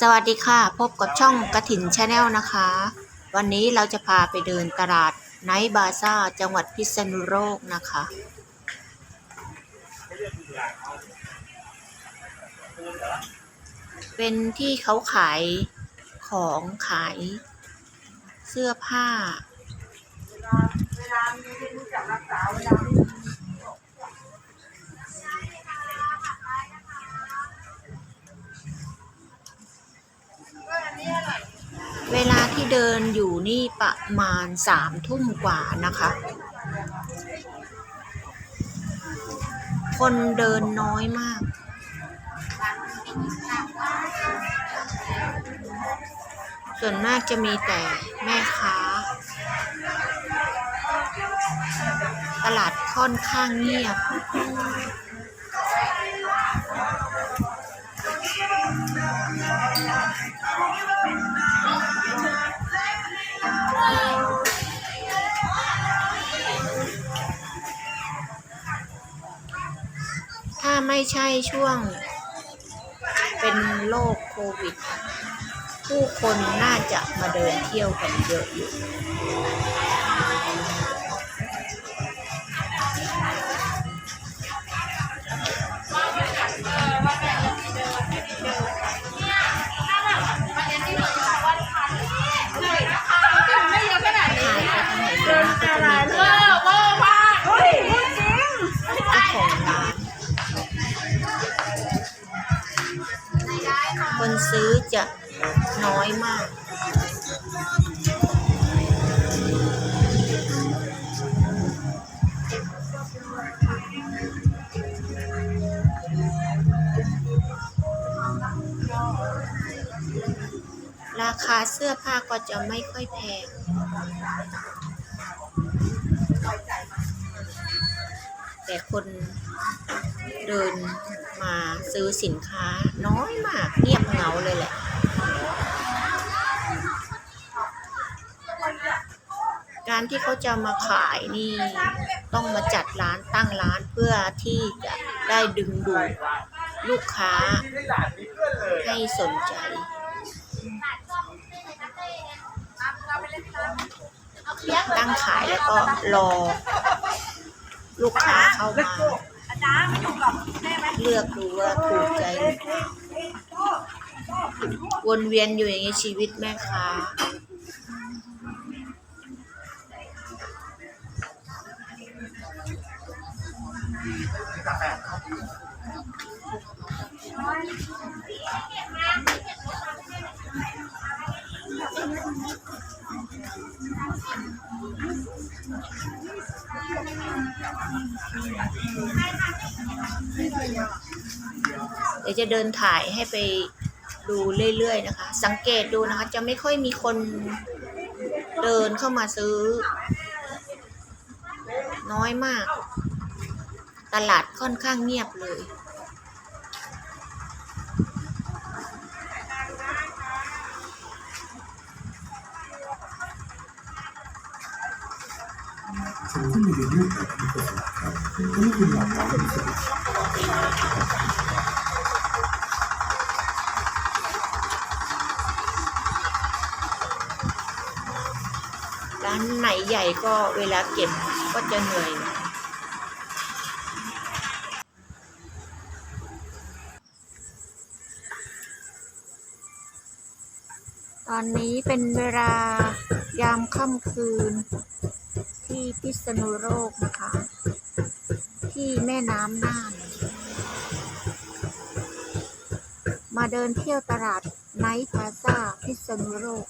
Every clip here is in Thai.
สวัสดีค่ะ พบกับช่องกระถินชาแนลนะคะ วันนี้เราจะพาไปเดินตลาดไนท์บาซ่า จังหวัดพิษณุโลกนะคะ เป็นที่เขาขายของขายเสื้อผ้าเวลา เวลาที่เดินอยู่นี่ประมาณสามทุ่มกว่านะคะ คนเดินน้อยมาก ส่วนมากจะมีแต่แม่ค้า ตลาดค่อนข้างเงียบ ใช่ช่วง เป็นโรคโควิด ผู้คนน่าจะมาเดินเที่ยวกันเยอะอยู่ จะน้อยมากราคาเสื้อผ้าก็จะไม่ค่อยแพง แต่คน เดินมาซื้อสินค้าน้อยมากเงียบเหงาเลยแหละการที่เขาจะมาขายนี่ ต้องมาจัดร้านตั้งร้านเพื่อที่จะได้ดึงดูดลูกค้าให้สนใจ ตั้งขายแล้วก็รอ ลูกค้าเข้ามาอา จ้ารย์มาอยู่กับแม่ไหมเลือกดูว่าถูกใจหรือเปล่าวนเวียนอยู่อย่างนี้ชีวิตแม่ค้า ดี๋ยวจะเดินถ่ายให้ไปดูเรื่อยๆนะคะ สังเกตดูนะคะ จะไม่ค่อยมีคนเดินเข้ามาซื้อ น้อยมาก ตลาดค่อนข้างเงียบเลยสิ่งที่มีในรูปแบบนี้เป็นหลักครับถ้าไม่เป็นหลักการเป็นสิ่ง ไหนใหญ่ก็เวลาเก็บก็จะเหนื่อย ตอนนี้เป็นเวลายามค่ำคืน ที่พิษณุโลกนะคะ ที่แม่น้ำน่าน มาเดินเที่ยวตลาดไนท์พาซาพิษณุโลก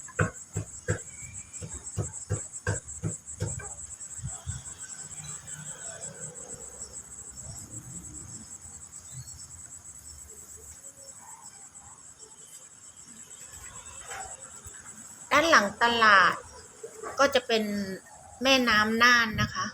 ด้านหลั งตลาด ก็จะเป็นแม่น้ำน่านนะคะ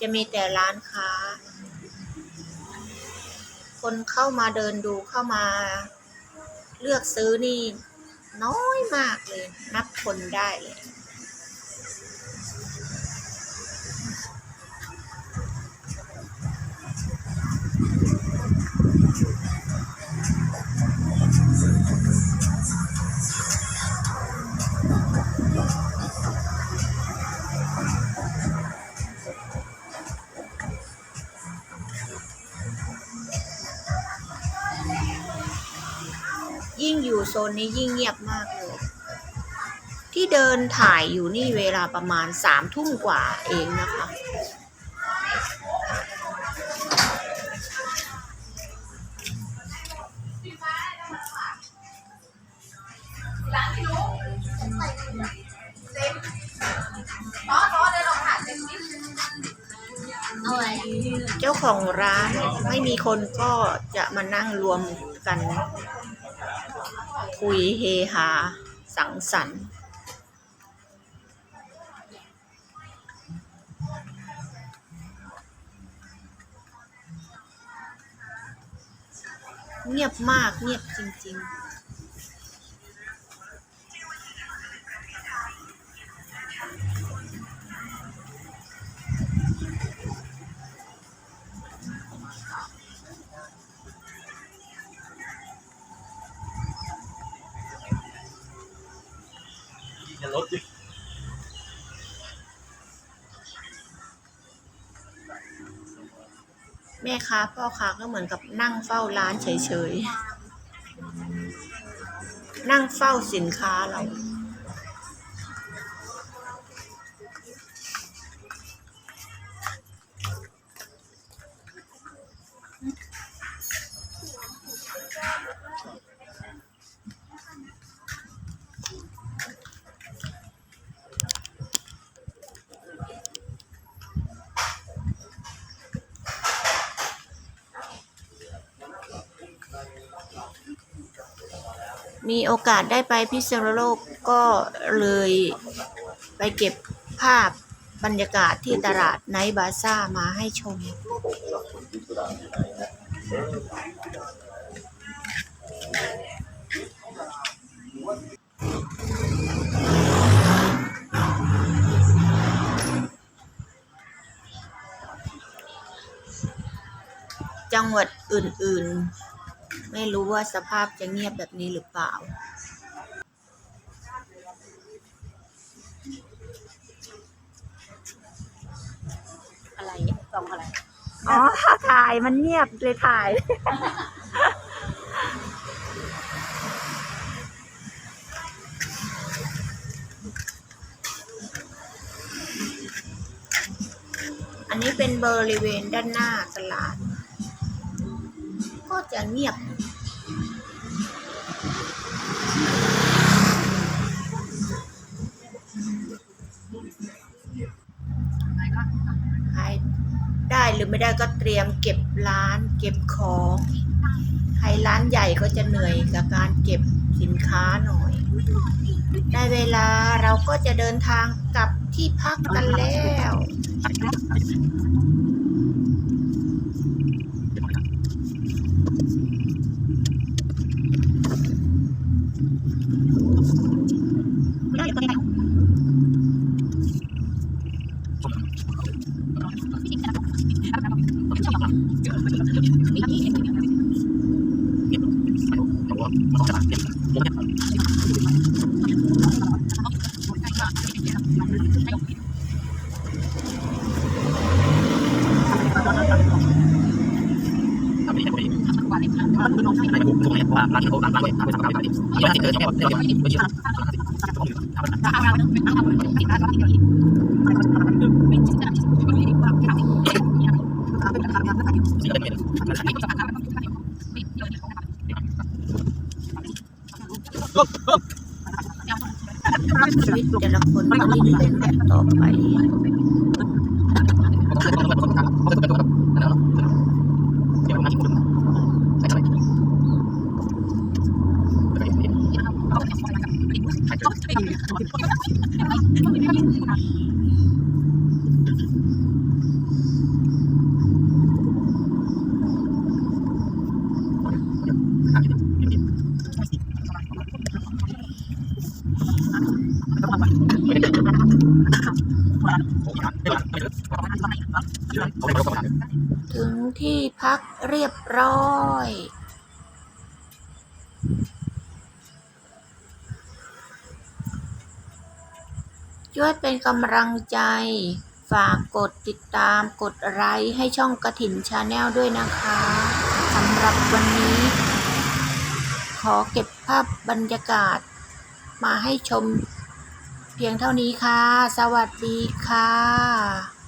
จะมีแต่ร้านค้า คนเข้ามาเดินดูเข้ามา เลือกซื้อนี่ น้อยมากเลย นับคนได้เลย ยิ่งอยู่โซนนี้ยิ่งเงียบมากเลย ที่เดินถ่ายอยู่นี่เวลาประมาณสามทุ่มกว่าเองนะคะอ๋ออ๋อเดินออกหาเต็มที่เอาอะไรเจ้าของร้านไม่มีคนก็จะมานั่งรวมกัน คุยเฮฮาสังสรรค์ เงียบมากเงียบจริง ๆ ม่ค้าพ่อค้าก็เหมือนกับนั่งเฝ้าร้านเฉยๆ นั่งเฝ้าสินค้าเรา มีโอกาสได้ไปพิษณุโลกก็เลยไปเก็บภาพบรรยากาศที่ตลาดไนบาซ่ามาให้ชม จังหวัดอื่น ๆ ไม่รู้ว่าสภาพจะเงียบแบบนี้หรือเปล่า อะไรกล่องอะไร อ๋อถ่ายมันเงียบเลยถ่าย อันนี้เป็นบริเวณด้านหน้าตลาด ก็จะเงียบายได้หรือไม่ได้ก็เตรียมเก็บร้านเก็บของ ใครร้านใหญ่ก็จะเหนื่อยกับการเก็บสินค้าหน่อย ได้เวลาเราก็จะเดินทางกลับที่พักกันแล้ว ชีวิตแต่ละคนก็ดิ้นรนแบบต่อไป ถึงที่พักเรียบร้อย ช่วยเป็นกำลังใจ ฝากกดติดตามกดไลค์ให้ช่องกระถินชาแนลด้วยนะคะสำหรับวันนี้ ขอเก็บภาพบรรยากาศ มาให้ชม เพียงเท่านี้ค่ะ สวัสดีค่ะ